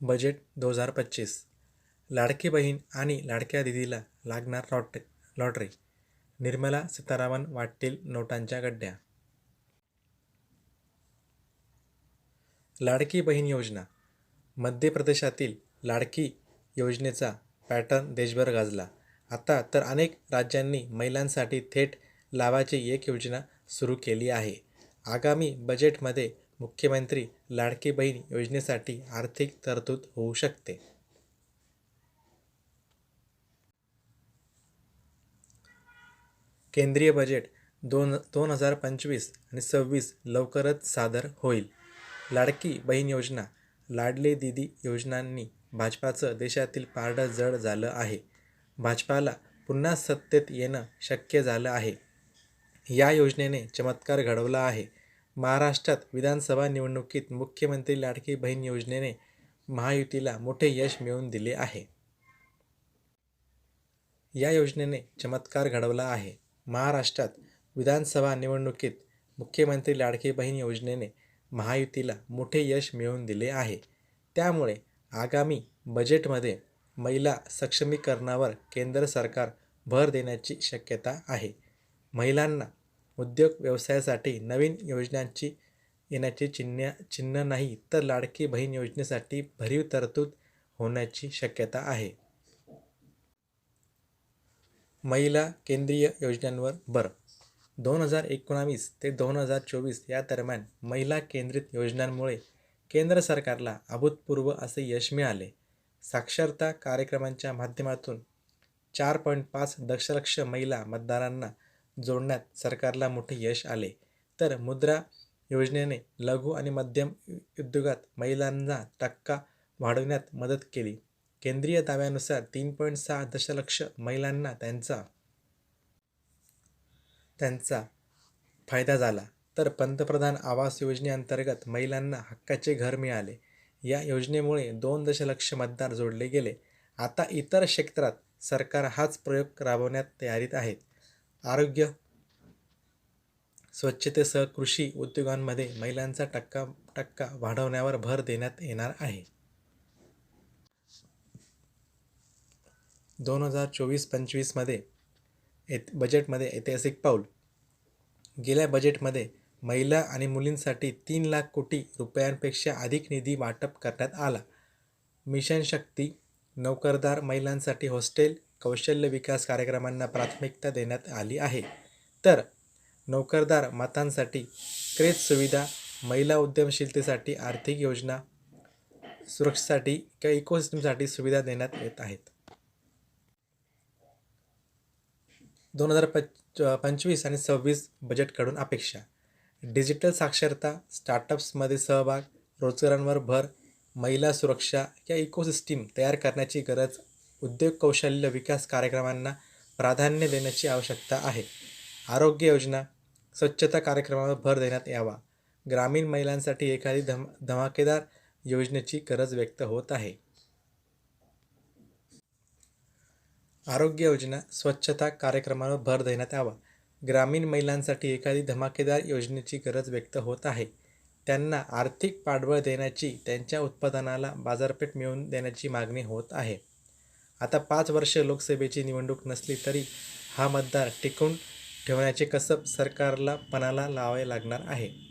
Budget दोन हजार पच्चीस. लाडकी बहीण आणि लाडक्या दिदीला लागणार लॉट लॉटरी. निर्मला सीतारामन वाटतील नोटांच्या गड्ड्या. लाडकी बहीण योजना. मध्य प्रदेशातील लाडकी योजनेचा पॅटर्न देशभर गाजला. आता तर अनेक राज्यांनी महिलांसाठी थेट लाभाची एक योजना सुरू केली आहे. आगामी बजेटमध्ये मुख्यमंत्री लाडकी बहीण योजनेसाठी आर्थिक तरतूद होऊ शकते. केंद्रीय बजेट दोन दोन हजार पंचवीस आणि सव्वीस लवकरच सादर होईल. लाडकी बहीण योजना लाडले दिदी योजनांनी भाजपाचं देशातील पारडं जड झालं आहे. भाजपाला पुन्हा सत्तेत येणं शक्य झालं आहे. या योजनेने चमत्कार घडवला आहे. महाराष्ट्रात विधानसभा निवडणुकीत मुख्यमंत्री लाडकी बहीण योजनेने महायुतीला मोठे यश मिळवून दिले आहे. या योजनेने चमत्कार घडवला आहे. महाराष्ट्रात विधानसभा निवडणुकीत मुख्यमंत्री लाडकी बहीण योजनेने महायुतीला मोठे यश मिळवून दिले आहे. त्यामुळे आगामी बजेटमध्ये महिला सक्षमीकरणावर केंद्र सरकार भर देण्याची शक्यता आहे. महिलांना उद्योग व्यवसायासाठी नवीन योजनांची येण्याची चिन्ह चिन्ह नाही तर लाडकी बहीण योजनेसाठी भरीव तरतूद होण्याची शक्यता आहे. महिला केंद्रीय योजनांवर भर. दोन हजार एकोणावीस ते दोन हजार चोवीस या दरम्यान महिला केंद्रित योजनांमुळे केंद्र सरकारला अभूतपूर्व असे यश मिळाले. साक्षरता कार्यक्रमांच्या माध्यमातून चार पॉईंट पाच दशलक्ष महिला मतदारांना जोडण्यात सरकारला मोठे यश आले. तर मुद्रा योजनेने लघु आणि मध्यम उद्योगात महिलांना टक्का वाढवण्यात मदत केली. केंद्रीय दाव्यानुसार तीन पॉईंट सहा दशलक्ष महिलांना त्यांचा त्यांचा फायदा झाला. तर पंतप्रधान आवास योजनेअंतर्गत महिलांना हक्काचे घर मिळाले. या योजनेमुळे दोन दशलक्ष मतदार जोडले गेले. आता इतर क्षेत्रात सरकार हाच प्रयोग राबवण्यात तयारीत आहेत आरोग्य स्वच्छतेसह कृषी उद्योगांमध्ये महिलांचा टक्का टक्का वाढवण्यावर भर देण्यात येणार आहे. दोन हजार चोवीस पंचवीसमध्ये एत बजेटमध्ये ऐतिहासिक पाऊल. गेल्या बजेटमध्ये महिला आणि मुलींसाठी तीन लाख कोटी रुपयांपेक्षा अधिक निधी वाटप करण्यात आला. मिशन शक्ती नोकरदार महिलांसाठी हॉस्टेल कौशल्य विकास कार्यक्रमांना प्राथमिकता देण्यात आली आहे. तर नोकरदार मातांसाठी क्रेज सुविधा महिला उद्यमशीलतेसाठी आर्थिक योजना सुरक्षेसाठी किंवा इकोसिस्टमसाठी सुविधा देण्यात येत आहेत. दोन हजार पच पंचवीस आणि सव्वीस बजेटकडून अपेक्षा. डिजिटल साक्षरता स्टार्टअप्समध्ये सहभाग रोजगारांवर भर महिला सुरक्षा या इकोसिस्टीम तयार करण्याची गरज उद्योग कौशल्य विकास कार्यक्रमांना प्राधान्य देण्याची आवश्यकता आहे. आरोग्य योजना स्वच्छता कार्यक्रमावर भर देण्यात यावा. ग्रामीण महिलांसाठी एखादी धम धमाकेदार योजनेची गरज व्यक्त होत आहे. आरोग्य योजना स्वच्छता कार्यक्रमावर भर देण्यात यावा. ग्रामीण महिलांसाठी एखादी धमाकेदार योजनेची गरज व्यक्त होत आहे. त्यांना आर्थिक पाठबळ देण्याची त्यांच्या उत्पादनाला बाजारपेठ मिळवून देण्याची मागणी होत आहे. आता पाच वर्ष लोकसभेची निवडणूक नसली तरी हा मतदार टिकून ठेवण्याचे कसब सरकारला पणाला लावावे लागणार आहे.